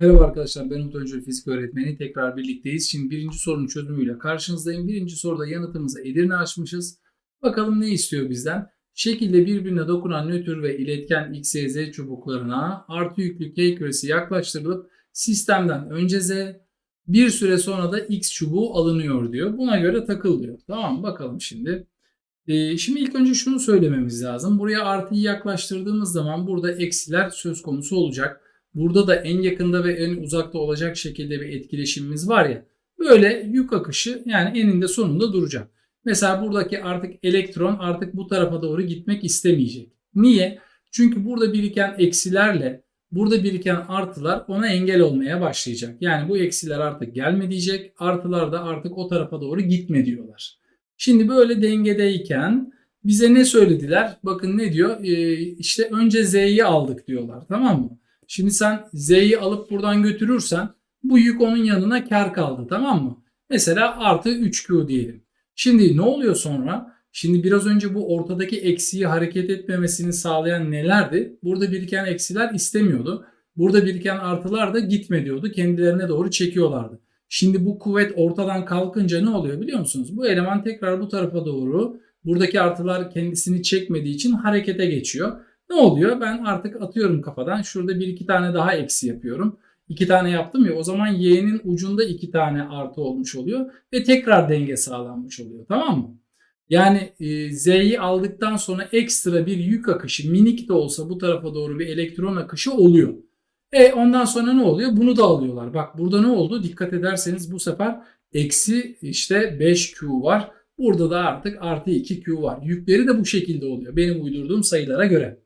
Merhaba arkadaşlar ben Öncül Fizik Öğretmeni. Tekrar birlikteyiz. Şimdi birinci sorunun çözümüyle karşınızdayım. Birinci soruda yanıtımızı Edirne açmışız. Bakalım ne istiyor bizden? Şekilde birbirine dokunan nötr ve iletken X, Y, Z çubuklarına artı yüklü K küresi yaklaştırılıp sistemden önce Z bir süre sonra da X çubuğu alınıyor diyor. Buna göre takıl diyor. Tamam bakalım şimdi. Ee, şimdi ilk önce şunu söylememiz lazım. Buraya artıyı yaklaştırdığımız zaman burada eksiler söz konusu olacak. Burada da en yakında ve en uzakta olacak şekilde bir etkileşimimiz var ya. Böyle yük akışı yani eninde sonunda duracak. Mesela buradaki artık elektron artık bu tarafa doğru gitmek istemeyecek. Niye? Çünkü burada biriken eksilerle burada biriken artılar ona engel olmaya başlayacak. Yani bu eksiler artık gelme diyecek. Artılar da artık o tarafa doğru gitme diyorlar. Şimdi böyle dengedeyken bize ne söylediler? Bakın ne diyor? Ee, işte önce Z'yi aldık diyorlar. Tamam mı? Şimdi sen Z'yi alıp buradan götürürsen bu yük onun yanına kar kaldı tamam mı? Mesela artı 3Q diyelim. Şimdi ne oluyor sonra? Şimdi biraz önce bu ortadaki eksiği hareket etmemesini sağlayan nelerdi? Burada biriken eksiler istemiyordu. Burada biriken artılar da gitme diyordu. Kendilerine doğru çekiyorlardı. Şimdi bu kuvvet ortadan kalkınca ne oluyor biliyor musunuz? Bu eleman tekrar bu tarafa doğru buradaki artılar kendisini çekmediği için harekete geçiyor. Ne oluyor? Ben artık atıyorum kafadan. Şurada bir iki tane daha eksi yapıyorum. İki tane yaptım ya o zaman y'nin ucunda iki tane artı olmuş oluyor. Ve tekrar denge sağlanmış oluyor. Tamam mı? Yani e, z'yi aldıktan sonra ekstra bir yük akışı minik de olsa bu tarafa doğru bir elektron akışı oluyor. E ondan sonra ne oluyor? Bunu da alıyorlar. Bak burada ne oldu? Dikkat ederseniz bu sefer eksi işte 5Q var. Burada da artık artı 2Q var. Yükleri de bu şekilde oluyor. Benim uydurduğum sayılara göre.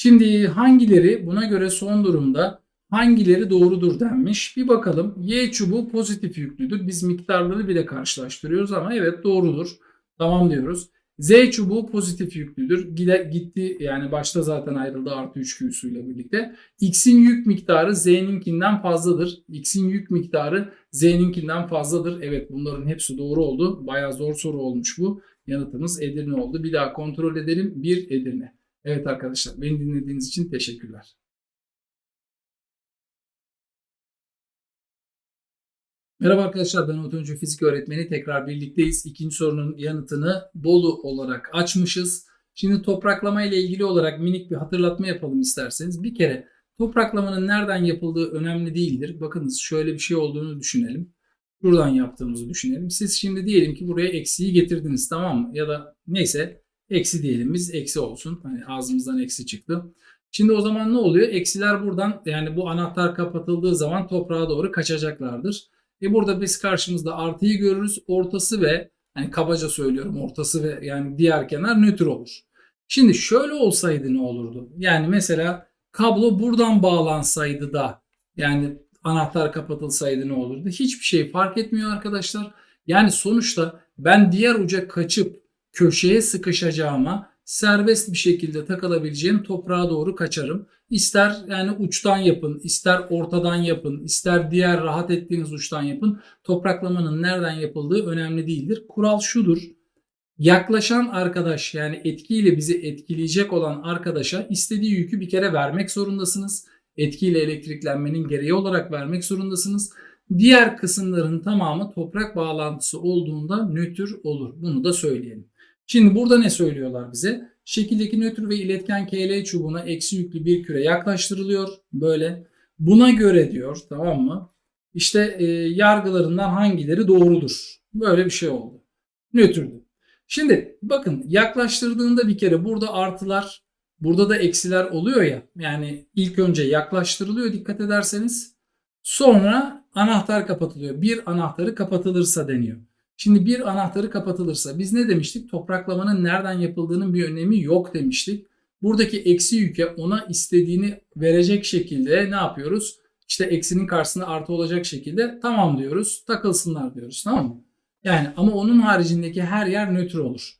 Şimdi hangileri buna göre son durumda hangileri doğrudur denmiş. Bir bakalım. Y çubuğu pozitif yüklüdür. Biz miktarları bile karşılaştırıyoruz ama evet doğrudur. Tamam diyoruz. Z çubuğu pozitif yüklüdür. Gide, gitti yani başta zaten ayrıldı artı 3 Q'suyla birlikte. X'in yük miktarı Z'ninkinden fazladır. X'in yük miktarı Z'ninkinden fazladır. Evet bunların hepsi doğru oldu. Bayağı zor soru olmuş bu. Yanıtımız Edirne oldu. Bir daha kontrol edelim. 1 Edirne. Evet arkadaşlar beni dinlediğiniz için teşekkürler. Merhaba arkadaşlar ben Öncü Fizik Öğretmeni. Tekrar birlikteyiz. İkinci sorunun yanıtını Bolu olarak açmışız. Şimdi topraklama ile ilgili olarak minik bir hatırlatma yapalım isterseniz. Bir kere topraklamanın nereden yapıldığı önemli değildir. Bakınız şöyle bir şey olduğunu düşünelim. Buradan yaptığımızı düşünelim. Siz şimdi diyelim ki buraya eksiği getirdiniz tamam mı? Ya da neyse Eksi diyelim biz eksi olsun. Hani ağzımızdan eksi çıktı. Şimdi o zaman ne oluyor? Eksiler buradan yani bu anahtar kapatıldığı zaman toprağa doğru kaçacaklardır. E burada biz karşımızda artıyı görürüz. Ortası ve hani kabaca söylüyorum ortası ve yani diğer kenar nötr olur. Şimdi şöyle olsaydı ne olurdu? Yani mesela kablo buradan bağlansaydı da yani anahtar kapatılsaydı ne olurdu? Hiçbir şey fark etmiyor arkadaşlar. Yani sonuçta ben diğer uca kaçıp köşeye sıkışacağıma serbest bir şekilde takılabileceğim toprağa doğru kaçarım. İster yani uçtan yapın, ister ortadan yapın, ister diğer rahat ettiğiniz uçtan yapın. Topraklamanın nereden yapıldığı önemli değildir. Kural şudur. Yaklaşan arkadaş yani etkiyle bizi etkileyecek olan arkadaşa istediği yükü bir kere vermek zorundasınız. Etkiyle elektriklenmenin gereği olarak vermek zorundasınız. Diğer kısımların tamamı toprak bağlantısı olduğunda nötr olur. Bunu da söyleyelim. Şimdi burada ne söylüyorlar bize? Şekildeki nötr ve iletken KL çubuğuna eksi yüklü bir küre yaklaştırılıyor. Böyle. Buna göre diyor tamam mı? İşte e, yargılarından hangileri doğrudur? Böyle bir şey oldu. Nötrdü. Şimdi bakın yaklaştırdığında bir kere burada artılar burada da eksiler oluyor ya. Yani ilk önce yaklaştırılıyor dikkat ederseniz. Sonra anahtar kapatılıyor. Bir anahtarı kapatılırsa deniyor. Şimdi bir anahtarı kapatılırsa biz ne demiştik? Topraklamanın nereden yapıldığının bir önemi yok demiştik. Buradaki eksi yüke ona istediğini verecek şekilde ne yapıyoruz? İşte eksinin karşısında artı olacak şekilde tamam diyoruz. Takılsınlar diyoruz tamam mı? Yani ama onun haricindeki her yer nötr olur.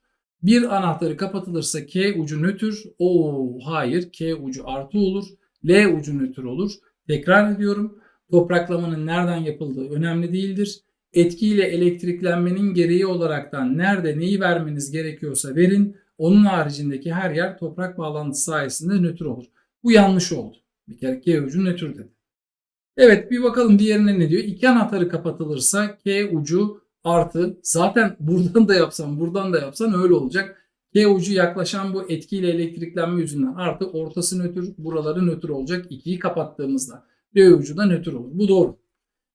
Bir anahtarı kapatılırsa K ucu nötr. O hayır K ucu artı olur. L ucu nötr olur. Tekrar ediyorum. Topraklamanın nereden yapıldığı önemli değildir etkiyle elektriklenmenin gereği olaraktan nerede neyi vermeniz gerekiyorsa verin. Onun haricindeki her yer toprak bağlantısı sayesinde nötr olur. Bu yanlış oldu. Bir kere K ucu nötr dedi. Evet bir bakalım diğerine ne diyor. İki anahtarı kapatılırsa K ucu artı zaten buradan da yapsan buradan da yapsan öyle olacak. K ucu yaklaşan bu etkiyle elektriklenme yüzünden artı ortası nötr buraları nötr olacak. 2'yi kapattığımızda L ucu da nötr olur. Bu doğru.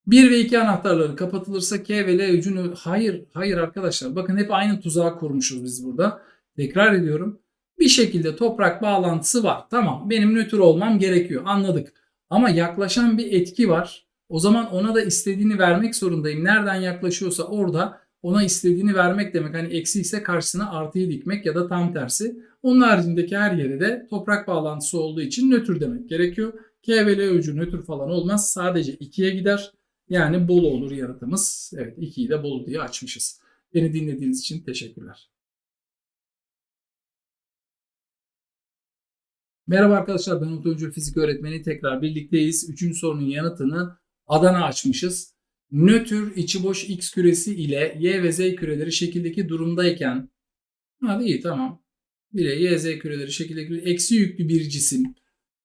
1 ve 2 anahtarları kapatılırsa K ve L nö- hayır hayır arkadaşlar bakın hep aynı tuzağı kurmuşuz biz burada. Tekrar ediyorum. Bir şekilde toprak bağlantısı var. Tamam benim nötr olmam gerekiyor anladık. Ama yaklaşan bir etki var. O zaman ona da istediğini vermek zorundayım. Nereden yaklaşıyorsa orada ona istediğini vermek demek. Hani eksi ise karşısına artıyı dikmek ya da tam tersi. Onun haricindeki her yere de toprak bağlantısı olduğu için nötr demek gerekiyor. K ve L ucu nötr falan olmaz. Sadece 2'ye gider. Yani bolu olur yaratımız. Evet 2'yi de bolu diye açmışız. Beni dinlediğiniz için teşekkürler. Merhaba arkadaşlar ben Umut Öncül Fizik Öğretmeni tekrar birlikteyiz. Üçüncü sorunun yanıtını Adana açmışız. Nötr içi boş x küresi ile y ve z küreleri şekildeki durumdayken Hadi iyi tamam. Bir de y z küreleri şekildeki eksi yüklü bir cisim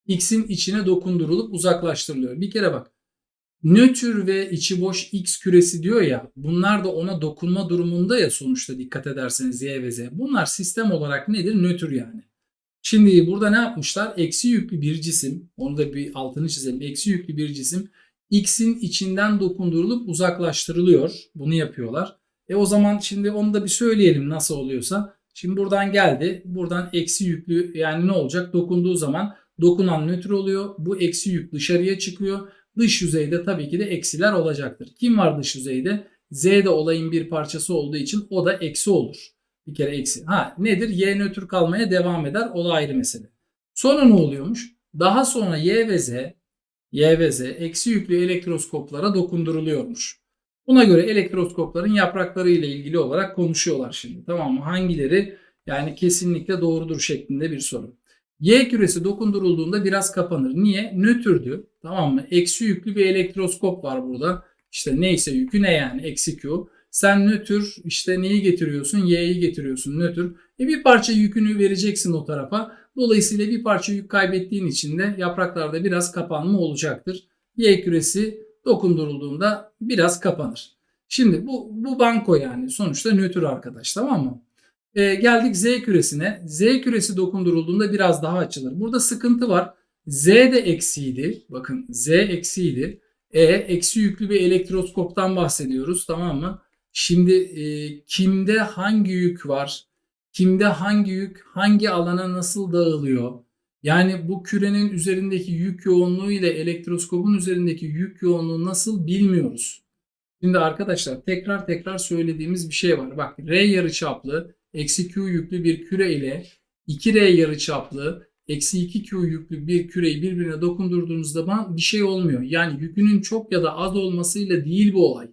x'in içine dokundurulup uzaklaştırılıyor. Bir kere bak. Nötr ve içi boş x küresi diyor ya bunlar da ona dokunma durumunda ya sonuçta dikkat ederseniz y ve z. Bunlar sistem olarak nedir? Nötr yani. Şimdi burada ne yapmışlar? Eksi yüklü bir cisim, onu da bir altını çizelim. Eksi yüklü bir cisim x'in içinden dokundurulup uzaklaştırılıyor. Bunu yapıyorlar. E o zaman şimdi onu da bir söyleyelim nasıl oluyorsa. Şimdi buradan geldi. Buradan eksi yüklü yani ne olacak? Dokunduğu zaman dokunan nötr oluyor. Bu eksi yük dışarıya çıkıyor. Dış yüzeyde tabii ki de eksiler olacaktır. Kim var dış yüzeyde? Z de olayın bir parçası olduğu için o da eksi olur. Bir kere eksi. Ha nedir? Y nötr kalmaya devam eder. O da ayrı mesele. Sonra ne oluyormuş? Daha sonra Y ve Z, Y ve Z eksi yüklü elektroskoplara dokunduruluyormuş. Buna göre elektroskopların yaprakları ile ilgili olarak konuşuyorlar şimdi. Tamam mı? Hangileri yani kesinlikle doğrudur şeklinde bir soru. Y küresi dokundurulduğunda biraz kapanır. Niye? Nötrdü. Tamam mı? Eksi yüklü bir elektroskop var burada. İşte neyse yükü ne yani? Eksi Q. Sen nötr işte neyi getiriyorsun? Y'yi getiriyorsun nötr. E bir parça yükünü vereceksin o tarafa. Dolayısıyla bir parça yük kaybettiğin için de yapraklarda biraz kapanma olacaktır. Y küresi dokundurulduğunda biraz kapanır. Şimdi bu, bu banko yani sonuçta nötr arkadaş tamam mı? E, geldik Z küresine. Z küresi dokundurulduğunda biraz daha açılır. Burada sıkıntı var. Z de eksiydi. Bakın Z eksiydi. E eksi yüklü bir elektroskoptan bahsediyoruz tamam mı? Şimdi e, kimde hangi yük var? Kimde hangi yük hangi alana nasıl dağılıyor? Yani bu kürenin üzerindeki yük yoğunluğu ile elektroskopun üzerindeki yük yoğunluğu nasıl bilmiyoruz. Şimdi arkadaşlar tekrar tekrar söylediğimiz bir şey var. Bak R yarıçaplı eksi Q yüklü bir küre ile 2R yarıçaplı eksi 2Q yüklü bir küreyi birbirine dokundurduğunuzda bir şey olmuyor. Yani yükünün çok ya da az olmasıyla değil bu olay.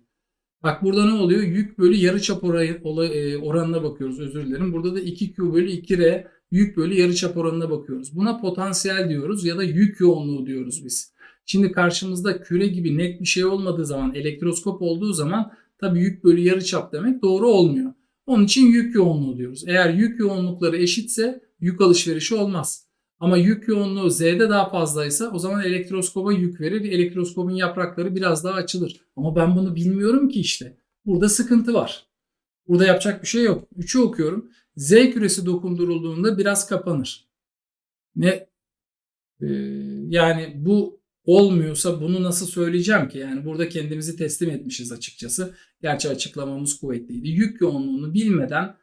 Bak burada ne oluyor? Yük bölü yarıçap oranına bakıyoruz özür dilerim. Burada da 2Q bölü 2R yük bölü yarıçap oranına bakıyoruz. Buna potansiyel diyoruz ya da yük yoğunluğu diyoruz biz. Şimdi karşımızda küre gibi net bir şey olmadığı zaman elektroskop olduğu zaman tabii yük bölü yarıçap demek doğru olmuyor. Onun için yük yoğunluğu diyoruz. Eğer yük yoğunlukları eşitse yük alışverişi olmaz. Ama yük yoğunluğu Z'de daha fazlaysa o zaman elektroskoba yük verir. Elektroskopun yaprakları biraz daha açılır. Ama ben bunu bilmiyorum ki işte. Burada sıkıntı var. Burada yapacak bir şey yok. 3'ü okuyorum. Z küresi dokundurulduğunda biraz kapanır. Ne? Ee, yani bu olmuyorsa bunu nasıl söyleyeceğim ki? Yani burada kendimizi teslim etmişiz açıkçası. Gerçi açıklamamız kuvvetliydi. Yük yoğunluğunu bilmeden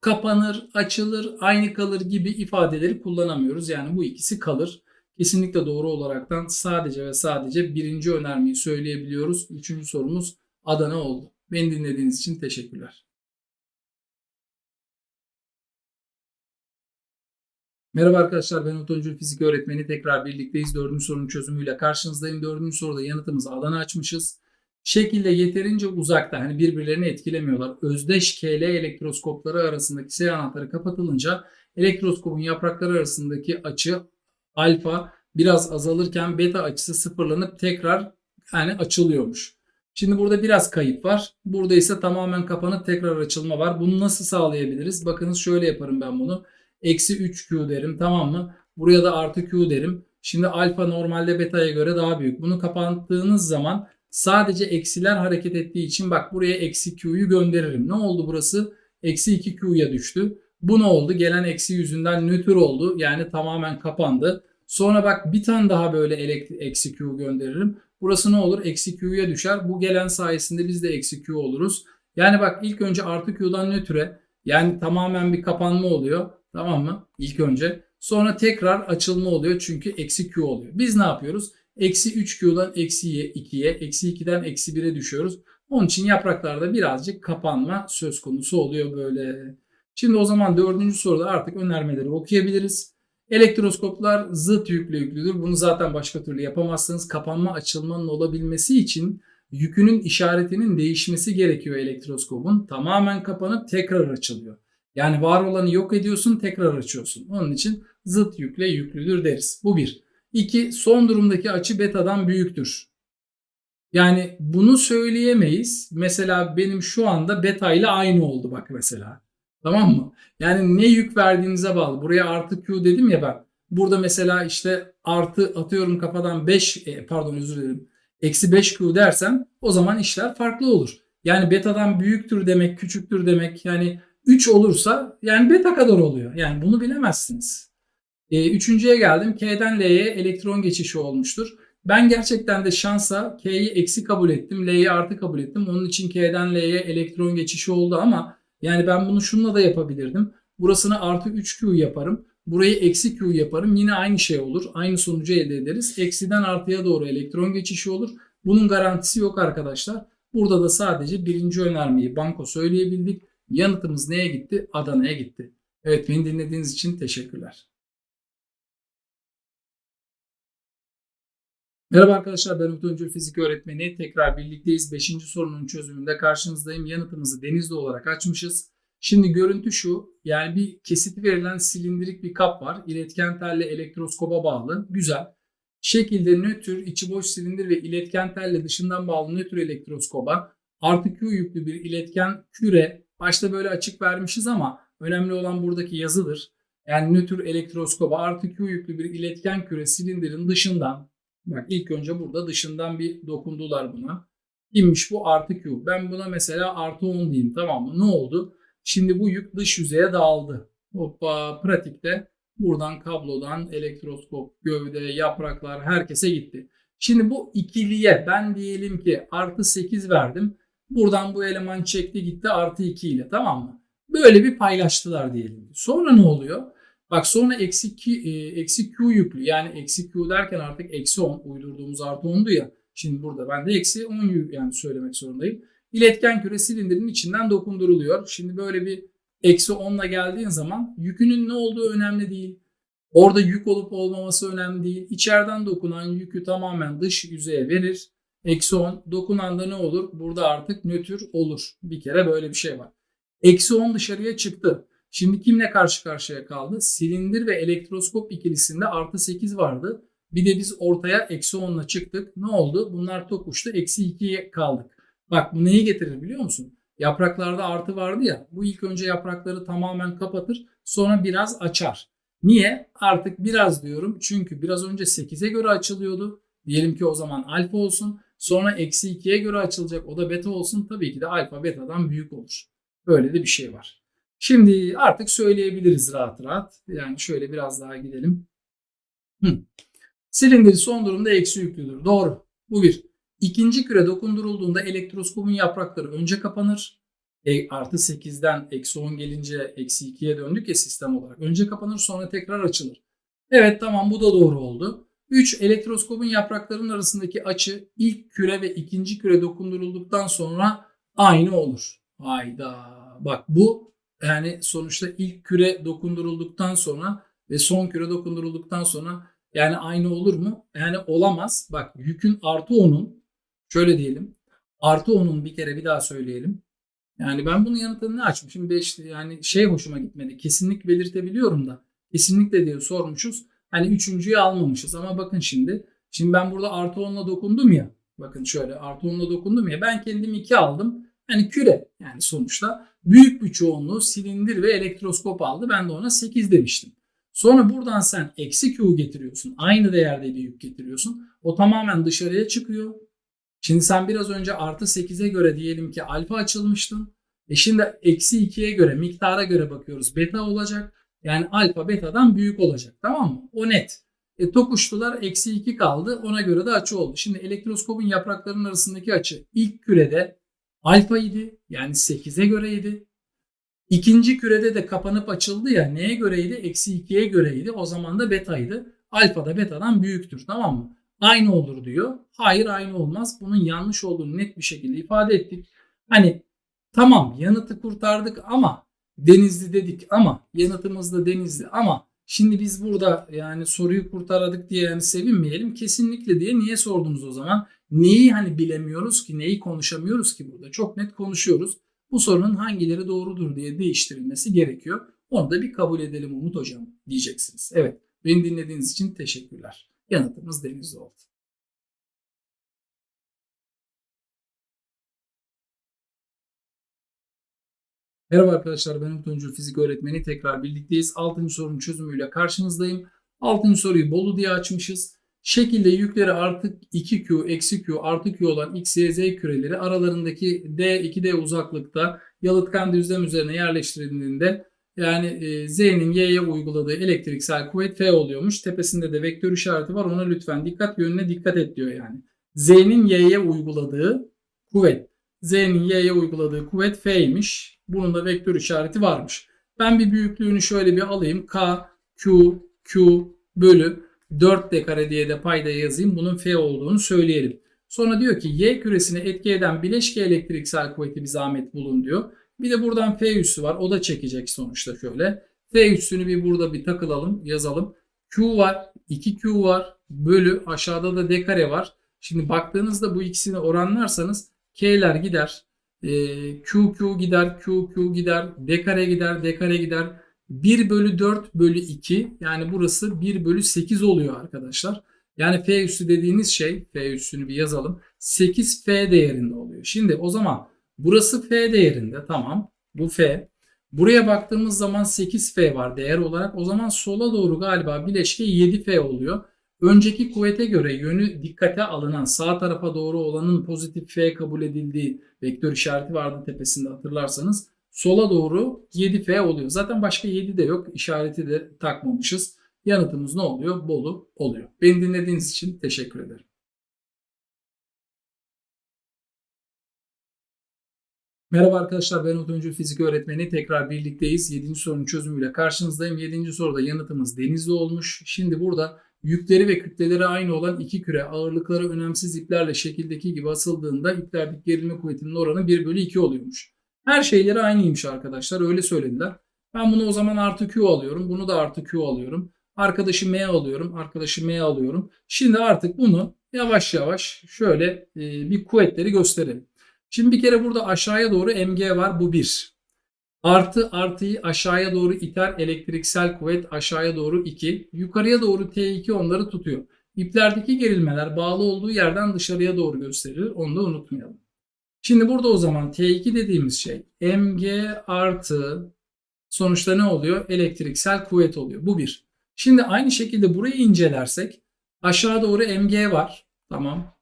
kapanır, açılır, aynı kalır gibi ifadeleri kullanamıyoruz. Yani bu ikisi kalır. Kesinlikle doğru olaraktan sadece ve sadece birinci önermeyi söyleyebiliyoruz. Üçüncü sorumuz Adana oldu. Beni dinlediğiniz için teşekkürler. Merhaba arkadaşlar ben Otoncul Fizik Öğretmeni. Tekrar birlikteyiz. Dördüncü sorunun çözümüyle karşınızdayım. Dördüncü soruda yanıtımızı Adana açmışız şekilde yeterince uzakta hani birbirlerini etkilemiyorlar. Özdeş KL elektroskopları arasındaki S anahtarı kapatılınca elektroskopun yaprakları arasındaki açı alfa biraz azalırken beta açısı sıfırlanıp tekrar yani açılıyormuş. Şimdi burada biraz kayıp var. Burada ise tamamen kapanıp tekrar açılma var. Bunu nasıl sağlayabiliriz? Bakınız şöyle yaparım ben bunu. Eksi 3Q derim tamam mı? Buraya da artı Q derim. Şimdi alfa normalde beta'ya göre daha büyük. Bunu kapattığınız zaman sadece eksiler hareket ettiği için bak buraya eksi q'yu gönderirim. Ne oldu burası? Eksi 2q'ya düştü. Bu ne oldu? Gelen eksi yüzünden nötr oldu. Yani tamamen kapandı. Sonra bak bir tane daha böyle eksi q gönderirim. Burası ne olur? Eksi q'ya düşer. Bu gelen sayesinde biz de eksi q oluruz. Yani bak ilk önce artı q'dan nötre yani tamamen bir kapanma oluyor. Tamam mı? İlk önce. Sonra tekrar açılma oluyor çünkü eksi q oluyor. Biz ne yapıyoruz? Eksi 3q'dan eksi 2'ye, eksi 2'den eksi 1'e düşüyoruz. Onun için yapraklarda birazcık kapanma söz konusu oluyor böyle. Şimdi o zaman dördüncü soruda artık önermeleri okuyabiliriz. Elektroskoplar zıt yüklü yüklüdür. Bunu zaten başka türlü yapamazsınız. Kapanma açılmanın olabilmesi için yükünün işaretinin değişmesi gerekiyor elektroskopun. Tamamen kapanıp tekrar açılıyor. Yani var olanı yok ediyorsun tekrar açıyorsun. Onun için zıt yükle yüklüdür deriz. Bu bir. İki, son durumdaki açı betadan büyüktür. Yani bunu söyleyemeyiz. Mesela benim şu anda beta ile aynı oldu bak mesela. Tamam mı? Yani ne yük verdiğinize bağlı. Buraya artı Q dedim ya ben. Burada mesela işte artı atıyorum kafadan 5 e, pardon özür dilerim. Eksi 5 Q dersem o zaman işler farklı olur. Yani betadan büyüktür demek, küçüktür demek. Yani 3 olursa yani beta kadar oluyor. Yani bunu bilemezsiniz. E, üçüncüye geldim. K'den L'ye elektron geçişi olmuştur. Ben gerçekten de şansa K'yi eksi kabul ettim. L'yi artı kabul ettim. Onun için K'den L'ye elektron geçişi oldu ama yani ben bunu şununla da yapabilirdim. Burasını artı 3Q yaparım. Burayı eksi Q yaparım. Yine aynı şey olur. Aynı sonucu elde ederiz. Eksiden artıya doğru elektron geçişi olur. Bunun garantisi yok arkadaşlar. Burada da sadece birinci önermeyi banko söyleyebildik. Yanıtımız neye gitti? Adana'ya gitti. Evet beni dinlediğiniz için teşekkürler. Merhaba arkadaşlar ben Umut Öncü Fizik Öğretmeni. Tekrar birlikteyiz. Beşinci sorunun çözümünde karşınızdayım. Yanıtımızı denizli olarak açmışız. Şimdi görüntü şu. Yani bir kesit verilen silindirik bir kap var. İletken telle elektroskoba bağlı. Güzel. Şekilde nötr, içi boş silindir ve iletken telle dışından bağlı nötr elektroskoba artı Q yüklü bir iletken küre. Başta böyle açık vermişiz ama önemli olan buradaki yazıdır. Yani nötr elektroskoba artı Q yüklü bir iletken küre silindirin dışından Bak ilk önce burada dışından bir dokundular buna. Kimmiş bu artı Q. Ben buna mesela artı 10 diyeyim tamam mı? Ne oldu? Şimdi bu yük dış yüzeye dağıldı. Hoppa pratikte buradan kablodan elektroskop, gövde, yapraklar herkese gitti. Şimdi bu ikiliye ben diyelim ki artı 8 verdim. Buradan bu eleman çekti gitti artı 2 ile tamam mı? Böyle bir paylaştılar diyelim. Sonra ne oluyor? Bak sonra eksi, Q, e, eksi Q yüklü yani eksi Q derken artık eksi 10 uydurduğumuz artı 10'du ya. Şimdi burada ben de eksi 10 yük yani söylemek zorundayım. İletken küre silindirin içinden dokunduruluyor. Şimdi böyle bir eksi 10'la geldiğin zaman yükünün ne olduğu önemli değil. Orada yük olup olmaması önemli değil. İçeriden dokunan yükü tamamen dış yüzeye verir. Eksi 10 dokunanda ne olur? Burada artık nötr olur. Bir kere böyle bir şey var. Eksi 10 dışarıya çıktı. Şimdi kimle karşı karşıya kaldı? Silindir ve elektroskop ikilisinde artı 8 vardı. Bir de biz ortaya eksi 10 ile çıktık. Ne oldu? Bunlar tokuştu. Eksi 2'ye kaldık. Bak bu neyi getirir biliyor musun? Yapraklarda artı vardı ya. Bu ilk önce yaprakları tamamen kapatır. Sonra biraz açar. Niye? Artık biraz diyorum. Çünkü biraz önce 8'e göre açılıyordu. Diyelim ki o zaman alfa olsun. Sonra eksi 2'ye göre açılacak. O da beta olsun. Tabii ki de alfa betadan büyük olur. Böyle de bir şey var. Şimdi artık söyleyebiliriz rahat rahat. Yani şöyle biraz daha gidelim. Hı. Silindir son durumda eksi yüklüdür. Doğru. Bu bir. İkinci küre dokundurulduğunda elektroskopun yaprakları önce kapanır. E, artı 8'den eksi 10 gelince eksi 2'ye döndük ya sistem olarak. Önce kapanır sonra tekrar açılır. Evet tamam bu da doğru oldu. 3. Elektroskopun yapraklarının arasındaki açı ilk küre ve ikinci küre dokundurulduktan sonra aynı olur. Hayda. Bak bu yani sonuçta ilk küre dokundurulduktan sonra ve son küre dokundurulduktan sonra yani aynı olur mu? Yani olamaz. Bak yükün artı 10'un şöyle diyelim. Artı 10'un bir kere bir daha söyleyelim. Yani ben bunun yanıtını ne açmışım? 5 yani şey hoşuma gitmedi. Kesinlik belirtebiliyorum da. Kesinlikle diye sormuşuz. Hani üçüncüyü almamışız ama bakın şimdi. Şimdi ben burada artı 10'la dokundum ya. Bakın şöyle artı 10'la dokundum ya. Ben kendim 2 aldım. Yani küre yani sonuçta büyük bir çoğunluğu silindir ve elektroskop aldı. Ben de ona 8 demiştim. Sonra buradan sen eksi Q getiriyorsun. Aynı değerde bir yük getiriyorsun. O tamamen dışarıya çıkıyor. Şimdi sen biraz önce artı 8'e göre diyelim ki alfa açılmıştın. E şimdi eksi 2'ye göre miktara göre bakıyoruz. Beta olacak. Yani alfa betadan büyük olacak. Tamam mı? O net. E, tokuştular. Eksi 2 kaldı. Ona göre de açı oldu. Şimdi elektroskopun yapraklarının arasındaki açı ilk kürede alfa idi. Yani 8'e göreydi. İkinci kürede de kapanıp açıldı ya neye göreydi? Eksi 2'ye göreydi. O zaman da betaydı. Alfa da betadan büyüktür. Tamam mı? Aynı olur diyor. Hayır aynı olmaz. Bunun yanlış olduğunu net bir şekilde ifade ettik. Hani tamam yanıtı kurtardık ama denizli dedik ama yanıtımız da denizli ama şimdi biz burada yani soruyu kurtardık diye yani sevinmeyelim. Kesinlikle diye niye sordunuz o zaman? Neyi hani bilemiyoruz ki neyi konuşamıyoruz ki burada? Çok net konuşuyoruz. Bu sorunun hangileri doğrudur diye değiştirilmesi gerekiyor. Onu da bir kabul edelim Umut Hocam diyeceksiniz. Evet beni dinlediğiniz için teşekkürler. Yanıtımız denizli oldu. Merhaba arkadaşlar ben Umut Fizik Öğretmeni tekrar birlikteyiz. 6. sorunun çözümüyle karşınızdayım. 6. soruyu Bolu diye açmışız. Şekilde yükleri artı 2Q, eksi Q, artı Q olan X, Y, Z küreleri aralarındaki D, 2D uzaklıkta yalıtkan düzlem üzerine yerleştirildiğinde yani e, Z'nin Y'ye uyguladığı elektriksel kuvvet F oluyormuş. Tepesinde de vektör işareti var. Ona lütfen dikkat yönüne dikkat et diyor yani. Z'nin Y'ye uyguladığı kuvvet. Z'nin Y'ye uyguladığı kuvvet F'ymiş. Bunun da vektör işareti varmış. Ben bir büyüklüğünü şöyle bir alayım. K, Q, Q bölü 4D kare diye de payda yazayım. Bunun F olduğunu söyleyelim. Sonra diyor ki Y küresine etki eden bileşke elektriksel kuvveti bir zahmet bulun diyor. Bir de buradan F üssü var. O da çekecek sonuçta şöyle. F üssünü bir burada bir takılalım, yazalım. Q var, 2Q var, bölü aşağıda da D kare var. Şimdi baktığınızda bu ikisini oranlarsanız K'ler gider, e, Q Q gider, Q Q gider, D kare gider, D kare gider. 1 bölü 4 bölü 2 yani burası 1 bölü 8 oluyor arkadaşlar. Yani F üssü dediğiniz şey, F üssünü bir yazalım. 8F değerinde oluyor. Şimdi o zaman Burası F değerinde tamam. Bu F. Buraya baktığımız zaman 8F var değer olarak. O zaman sola doğru galiba bileşke 7F oluyor. Önceki kuvvete göre yönü dikkate alınan sağ tarafa doğru olanın pozitif F kabul edildiği vektör işareti vardı tepesinde hatırlarsanız. Sola doğru 7F oluyor. Zaten başka 7 de yok. İşareti de takmamışız. Yanıtımız ne oluyor? Bolu oluyor. Beni dinlediğiniz için teşekkür ederim. Merhaba arkadaşlar ben Otomobil Fizik Öğretmeni. Tekrar birlikteyiz. 7. sorunun çözümüyle karşınızdayım. 7. soruda yanıtımız denizli olmuş. Şimdi burada yükleri ve kütleleri aynı olan iki küre ağırlıkları önemsiz iplerle şekildeki gibi asıldığında iplerdeki gerilme kuvvetinin oranı 1 bölü 2 oluyormuş. Her şeyleri aynıymış arkadaşlar öyle söylediler. Ben bunu o zaman artı Q alıyorum. Bunu da artı Q alıyorum. Arkadaşı M alıyorum. Arkadaşı M alıyorum. Şimdi artık bunu yavaş yavaş şöyle bir kuvvetleri gösterelim. Şimdi bir kere burada aşağıya doğru mg var. Bu 1. Artı artıyı aşağıya doğru iter. Elektriksel kuvvet aşağıya doğru 2. Yukarıya doğru T2 onları tutuyor. İplerdeki gerilmeler bağlı olduğu yerden dışarıya doğru gösterilir. Onu da unutmayalım. Şimdi burada o zaman T2 dediğimiz şey mg artı sonuçta ne oluyor? Elektriksel kuvvet oluyor. Bu bir. Şimdi aynı şekilde burayı incelersek aşağı doğru mg var. Tamam.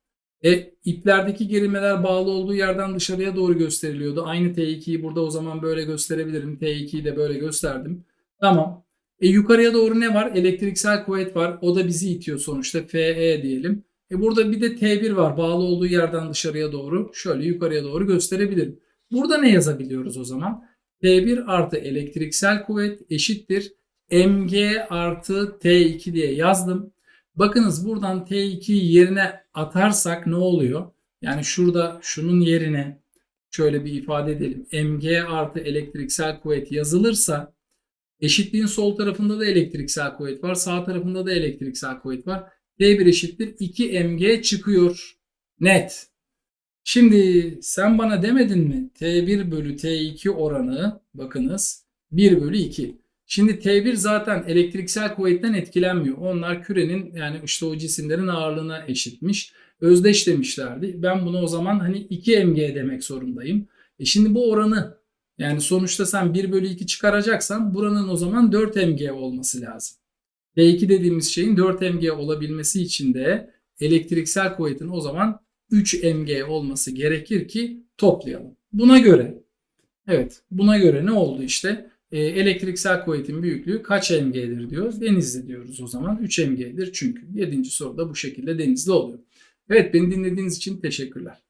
E, iplerdeki gerilmeler bağlı olduğu yerden dışarıya doğru gösteriliyordu. Aynı T2'yi burada o zaman böyle gösterebilirim. T2'yi de böyle gösterdim. Tamam. E, yukarıya doğru ne var? Elektriksel kuvvet var. O da bizi itiyor sonuçta. FE diyelim. E, burada bir de T1 var. Bağlı olduğu yerden dışarıya doğru. Şöyle yukarıya doğru gösterebilirim. Burada ne yazabiliyoruz o zaman? T1 artı elektriksel kuvvet eşittir. mg artı T2 diye yazdım. Bakınız buradan T2'yi yerine atarsak ne oluyor? Yani şurada şunun yerine şöyle bir ifade edelim. mg artı elektriksel kuvvet yazılırsa eşitliğin sol tarafında da elektriksel kuvvet var. Sağ tarafında da elektriksel kuvvet var. T1 eşittir 2 mg çıkıyor. Net. Şimdi sen bana demedin mi? T1 bölü T2 oranı bakınız 1 bölü 2. Şimdi T1 zaten elektriksel kuvvetten etkilenmiyor. Onlar kürenin yani işte o cisimlerin ağırlığına eşitmiş. Özdeş demişlerdi. Ben bunu o zaman hani 2 mg demek zorundayım. E şimdi bu oranı yani sonuçta sen 1 bölü 2 çıkaracaksan buranın o zaman 4 mg olması lazım. T2 dediğimiz şeyin 4 mg olabilmesi için de elektriksel kuvvetin o zaman 3 mg olması gerekir ki toplayalım. Buna göre evet buna göre ne oldu işte? E, elektriksel kuvvetin büyüklüğü kaç mg'dir diyoruz. Denizli diyoruz o zaman. 3 mg'dir çünkü. 7. soruda bu şekilde denizli oluyor. Evet beni dinlediğiniz için teşekkürler.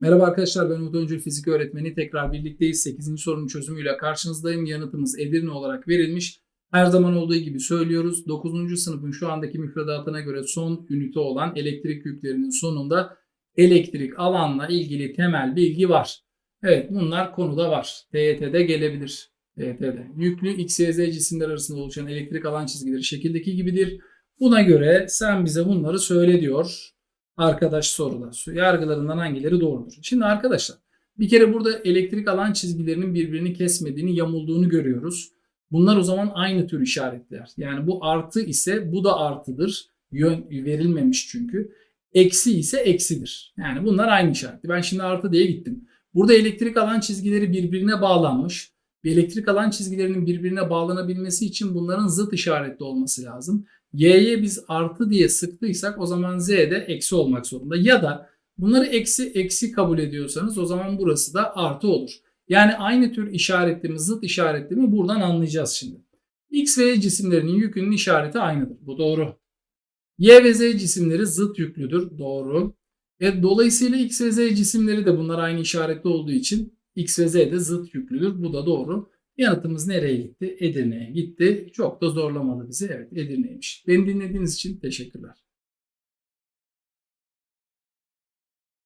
Merhaba arkadaşlar ben Umut Öncül Fizik Öğretmeni. Tekrar birlikteyiz. 8. sorunun çözümüyle karşınızdayım. Yanıtımız Edirne olarak verilmiş. Her zaman olduğu gibi söylüyoruz. 9. sınıfın şu andaki müfredatına göre son ünite olan elektrik yüklerinin sonunda elektrik alanla ilgili temel bilgi var. Evet bunlar konuda var. TYT'de gelebilir. TYT'de. Yüklü X, cisimler arasında oluşan elektrik alan çizgileri şekildeki gibidir. Buna göre sen bize bunları söyle diyor arkadaş soruda. Yargılarından hangileri doğrudur? Şimdi arkadaşlar bir kere burada elektrik alan çizgilerinin birbirini kesmediğini, yamulduğunu görüyoruz. Bunlar o zaman aynı tür işaretler. Yani bu artı ise bu da artıdır. Yön verilmemiş çünkü. Eksi ise eksidir. Yani bunlar aynı işaretli. Ben şimdi artı diye gittim. Burada elektrik alan çizgileri birbirine bağlanmış. Bir elektrik alan çizgilerinin birbirine bağlanabilmesi için bunların zıt işaretli olması lazım. Y'ye biz artı diye sıktıysak o zaman Z de eksi olmak zorunda. Ya da bunları eksi eksi kabul ediyorsanız o zaman burası da artı olur. Yani aynı tür işaretli mi zıt işaretli mi buradan anlayacağız şimdi. X ve Y cisimlerinin yükünün işareti aynıdır. Bu doğru. Y ve Z cisimleri zıt yüklüdür. Doğru. E, dolayısıyla X ve Z cisimleri de bunlar aynı işaretli olduğu için X ve Z de zıt yüklüdür. Bu da doğru. Yanıtımız nereye gitti? Edirne'ye gitti. Çok da zorlamadı bizi. Evet Edirne'ymiş. Beni dinlediğiniz için teşekkürler.